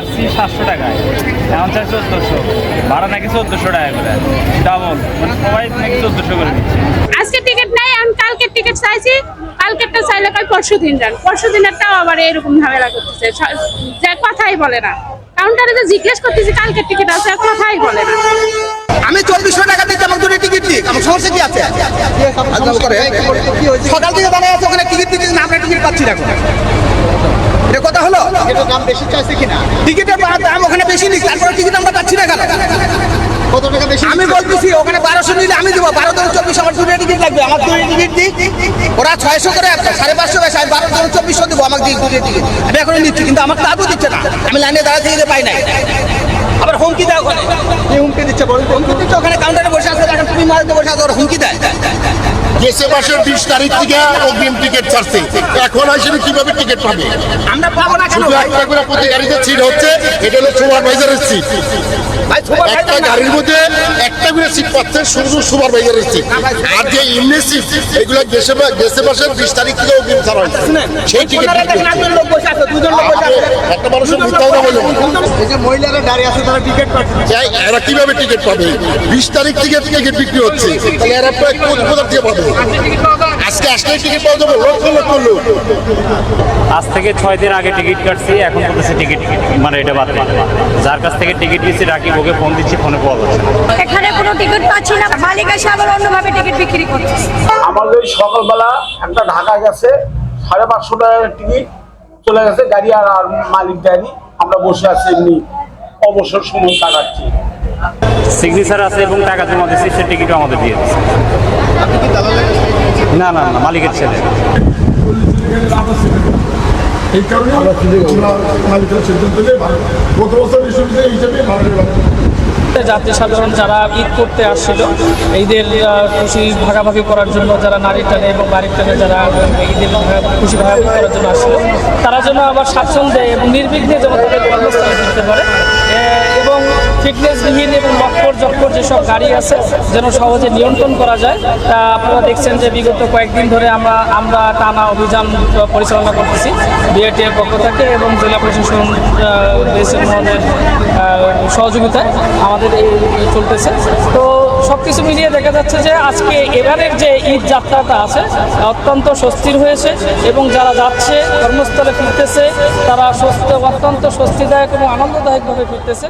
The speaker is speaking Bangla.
ছাড়ছি সাতশো টাকায়। এখন চাই চোদ্দোশো। ভাড়া নাকি চোদ্দোশো টাকা করে ডাবল মানে সবাই নাকি চোদ্দোশো করে দিচ্ছে আজকে টিকিট নেই আমি কালকের টিকিট চাইছি। কালকেরটা চাইলে কয় পরশু দিন যান। পরশু দিনেরটাও আবার এরকম ঝামেলা করতেছে। যে কথাই বলে না। কাউন্টারে যে জিজ্ঞেস করতেছি কালকের টিকিট আছে কথাই বলে না। আমি চব্বিশশো টাকা দিতে আমার দুটো টিকিট দিই আমার সমস্যা কি আছে? আজকাল সকাল থেকে দাঁড়িয়ে আছে ওখানে টিকিট দিচ্ছি না আমরা টিকিট পাচ্ছি না কথা হলো? দাম বেশি চাইছে কিনা? টিকিটের দাম ওখানে বেশি নিই তারপরে টিকিট আমরা পাচ্ছি না কেন? কত টাকা বেশি আমি বলতেছি ওখানে বারোশো নিলে আমি দেবো বারো ধরো চব্বিশ আমার দুটো টিকিট লাগবে আমার দুটো টিকিট দিই ওরা ছয়শো করে সাড়ে পাঁচশো বেশি আমি বারো ধরো চব্বিশশো দেবো আমাকে দিই দুটো টিকিট। আমি এখন নিচ্ছি কিন্তু আমার তাও দিচ্ছে না। আমি লাইনে দাঁড়াতে গেলে পাই নাই। আবার হুমকি দেয় ওখানে। হুমকি দিচ্ছে? হুমকি দিচ্ছে ওখানে কাউন্টারে বসে আছে দেখেন তুমি মারাতে বসে আছে ওরা হুমকি দেয়। দেশে মাসের বিশ তারিখ থেকে অগ্রিম টিকিট ছাড়ছে। এখন আসলে কীভাবে টিকিট পাবে? আমরা পাবো না কেন একটা করে প্রতি গাড়িতে সিট হচ্ছে এটা হলো সুপারভাইজারের সিট একটা গাড়ির মধ্যে একটা করে সিট পাচ্ছে শুধু সুপারভাইজারের সিট আর যে ইমনি সিট এগুলো দেশে দেশে বিশ তারিখ থেকে অগ্রিম ছাড়া হয়েছে। সেই টিকিট একটা মানুষের মিথ্যা কথা বলুন এই যে মহিলারা দাঁড়িয়ে আছে তারা টিকিট পাচ্ছে। এরা কীভাবে টিকিট পাবে? বিশ তারিখ থেকে টিকিট বিক্রি হচ্ছে। তাহলে এরা প্রায় কোথা থেকে পাবে। আজকে আসলে টিকিট পাওয়া যাবে লক্ষ লক্ষ লোক। আজ থেকে ছয় দিন আগে টিকিট কাটছি এখন বলতেছে টিকিট মানে এটা বাদ। যার কাছ থেকে টিকিট দিচ্ছি রাকিব ওকে ফোন দিচ্ছি ফোনে পাওয়া যাচ্ছে এখানে কোনো টিকিট পাচ্ছি না মালিক এসে আবার অন্যভাবে টিকিট বিক্রি করতেছে আমাদের সকালবেলা একটা ঢাকা গেছে সাড়ে পাঁচশো টাকার টিকিট চলে গেছে গাড়ি আর আর মালিক দেয়নি। আমরা বসে আছি এমনি অবসর সময় কাটাচ্ছি। সিগনেচার আছে এবং টাকা জমা দিচ্ছি সে টিকিটও আমাদের দিয়ে দিচ্ছে না না না মালিকের ছেলে। এই কারণে মালিকের সিদ্ধান্ত গত বছর বিশ্ববিদ্যালয় হিসেবে যাত্রী সাধারণ যারা ঈদ করতে আসছিল ঈদের খুশি ভাগাভাগি করার জন্য যারা নারী টানে এবং বাড়ির টানে যারা ঈদের ভাগা- খুশি ভাগাভাগি করার জন্য আসছিল তারা যেন আবার স্বাচ্ছন্দ্যে এবং নির্বিঘ্নে যেন তাদের কর্মস্থলে ফিরতে পারে। ফিটনেসবিহীন এবং লক্কর জক্কর যেসব গাড়ি আছে, যেন সহজে নিয়ন্ত্রণ করা যায়, তা আপনারা দেখছেন যে বিগত কয়েকদিন ধরে আমরা আমরা টানা অভিযান পরিচালনা করতেছি বিআরটি এর পক্ষ থেকে এবং জেলা প্রশাসন মহোদয়ের সহযোগিতায় আমাদের এই চলতেছে। তো সব কিছু মিলিয়ে দেখা যাচ্ছে যে আজকে এবারের যে ঈদ যাত্রাটা আছে অত্যন্ত স্বস্তির হয়েছে এবং যারা যাচ্ছে, কর্মস্থলে ফিরতেছে, তারা অত্যন্ত স্বস্তিদায়ক এবং আনন্দদায়কভাবে ফিরতেছে।